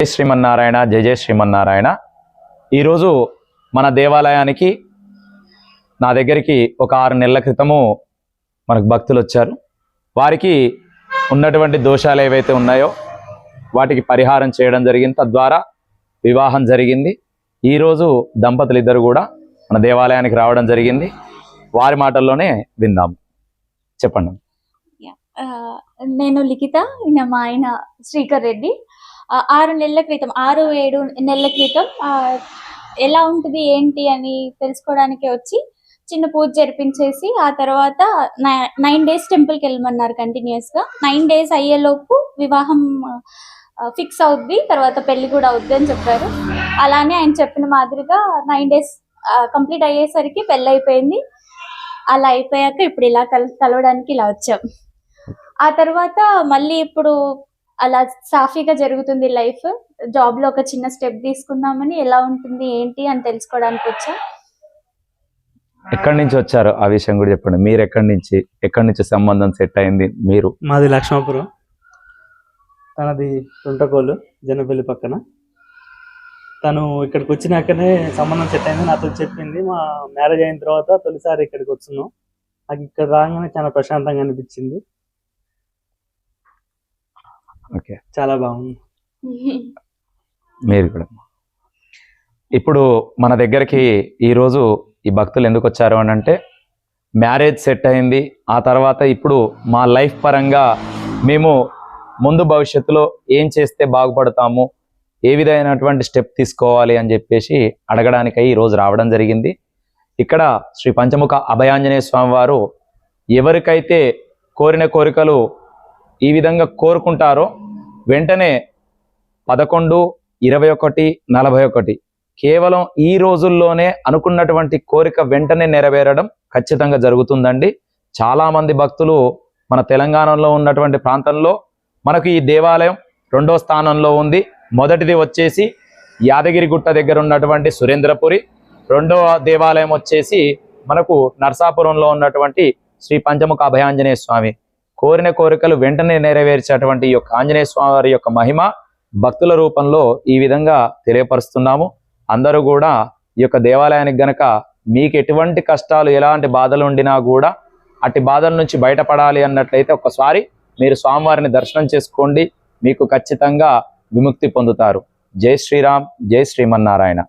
జై శ్రీమన్నారాయణ జయ జయ శ్రీమన్నారాయణ. ఈరోజు మన దేవాలయానికి నా దగ్గరికి ఒక ఆరు నెలల క్రితము మనకు భక్తులు వచ్చారు. వారికి ఉన్నటువంటి దోషాలు ఏవైతే ఉన్నాయో వాటికి పరిహారం చేయడం జరిగింది. తద్వారా వివాహం జరిగింది. ఈరోజు దంపతులు ఇద్దరు కూడా మన దేవాలయానికి రావడం జరిగింది. వారి మాటల్లోనే విందాం. చెప్పండి. నేను లిఖిత మా ఆయన శ్రీకర్ రెడ్డి. ఆరు నెలల క్రితం ఆరు ఏడు నెలల క్రితం ఎలా ఉంటుంది ఏంటి అని తెలుసుకోవడానికి వచ్చి చిన్న పూజ జరిపించేసి ఆ తర్వాత నైన్ డేస్ టెంపుల్కి వెళ్ళమన్నారు కంటిన్యూస్గా. నైన్ డేస్ అయ్యేలోపు వివాహం ఫిక్స్ అవుద్ది తర్వాత పెళ్ళి కూడా అవుద్ది అని చెప్పారు. అలానే ఆయన చెప్పిన మాదిరిగా నైన్ డేస్ కంప్లీట్ అయ్యేసరికి పెళ్ళి అయిపోయింది. అలా అయిపోయాక ఇప్పుడు ఇలా కల కలవడానికి ఇలా వచ్చాం. ఆ తర్వాత మళ్ళీ ఇప్పుడు అలా సాఫీగా జరుగుతుంది లైఫ్. జాబ్లో ఒక చిన్న స్టెప్ తీసుకుందామని ఎలా ఉంటుంది ఏంటి అని తెలుసుకోవడానికి వచ్చా? ఎక్కడి నుంచి వచ్చారు? ఆ విషయం కూడా చెప్పండి. మీరు ఎక్కడి నుంచి ఎక్కడి నుంచి సంబంధం సెట్ అయింది మీరు? మాది లక్ష్మాపురం తనది తుంటకోలు జనపల్లి పక్కన. తను ఇక్కడికి వచ్చినాకనే సంబంధం సెట్ అయింది నాతో చెప్పింది. మా మ్యారేజ్ అయిన తర్వాత తొలిసారి ఇక్కడికి వచ్చున్నాం నాకు ఇక్కడ రాగానే చాలా ప్రశాంతంగా అనిపించింది. ఓకే. చాలా బాగుంది. మీరు కూడా. ఇప్పుడు మన దగ్గరికి ఈరోజు ఈ భక్తులు ఎందుకు వచ్చారు అని అంటే మ్యారేజ్ సెట్ అయింది ఆ తర్వాత ఇప్పుడు మా లైఫ్ పరంగా మేము ముందు భవిష్యత్తులో ఏం చేస్తే బాగుపడతాము ఏ విధమైనటువంటి స్టెప్ తీసుకోవాలి అని చెప్పేసి అడగడానికై ఈరోజు రావడం జరిగింది. ఇక్కడ శ్రీ పంచముఖ అభయాంజనేయ స్వామి వారు ఎవరికైతే కోరిన కోరికలు ఈ విధంగా కోరుకుంటారో వెంటనే పదకొండు ఇరవై ఒకటి నలభై ఒకటి. కేవలం ఈ రోజుల్లోనే అనుకున్నటువంటి కోరిక వెంటనే నెరవేరడం ఖచ్చితంగా జరుగుతుందండి. చాలామంది భక్తులు మన తెలంగాణలో ఉన్నటువంటి ప్రాంతంలో మనకు ఈ దేవాలయం రెండో స్థానంలో ఉంది. మొదటిది వచ్చేసి యాదగిరిగుట్ట దగ్గర ఉన్నటువంటి సురేంద్రపురి. రెండవ దేవాలయం వచ్చేసి మనకు నర్సాపురంలో ఉన్నటువంటి శ్రీ పంచముఖ అభయాంజనేయ స్వామి. కోరిన కోరికలు వెంటనే నెరవేర్చేటువంటి ఈ యొక్క ఆంజనేయ స్వామి వారి యొక్క మహిమ భక్తుల రూపంలో ఈ విధంగా తెలియపరుస్తున్నాము. అందరూ కూడా ఈ యొక్క దేవాలయానికి గనక మీకు ఎటువంటి కష్టాలు ఎలాంటి బాధలు ఉండినా కూడా అట్టి బాధల నుంచి బయటపడాలి అన్నట్లయితే ఒకసారి మీరు స్వామివారిని దర్శనం చేసుకోండి. మీకు ఖచ్చితంగా విముక్తి పొందుతారు. జై శ్రీరామ్ జై శ్రీమన్నారాయణ.